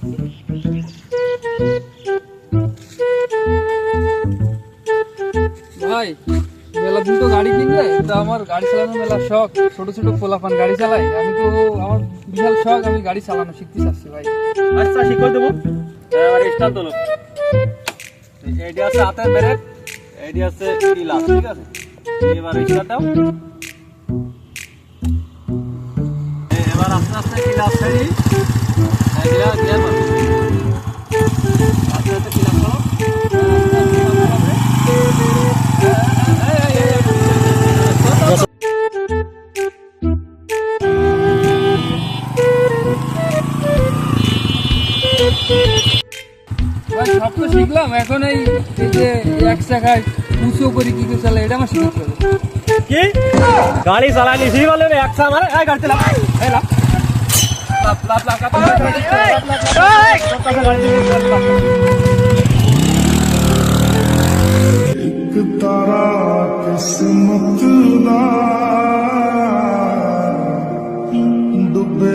ভাই, মেলা দিন তো গাড়ি কিনলে? তো আমার গাড়ি চালানো মেলা শখ। ছোট ছোট পোলাপান গাড়ি চালাই। আমি তো আমার বিশাল শখ, আমি গাড়ি চালানো শিখতে চাচ্ছি ভাই। আচ্ছা শিখে দেবো। এবার স্টার্ট হলো। এটি আছে হাতের ব্রেক এটি আছে ক্লাস ঠিক আছে? এবার স্টার্ট দাও। এবার আস্তে আস্তে ক্লাস ছেড়ি সব তো যে এক শাখায় উঁচু করে কি করে চালায় গাড়ি চালানি সেই এক শাখা গাড়ি চালা এই লাভ না ডুবে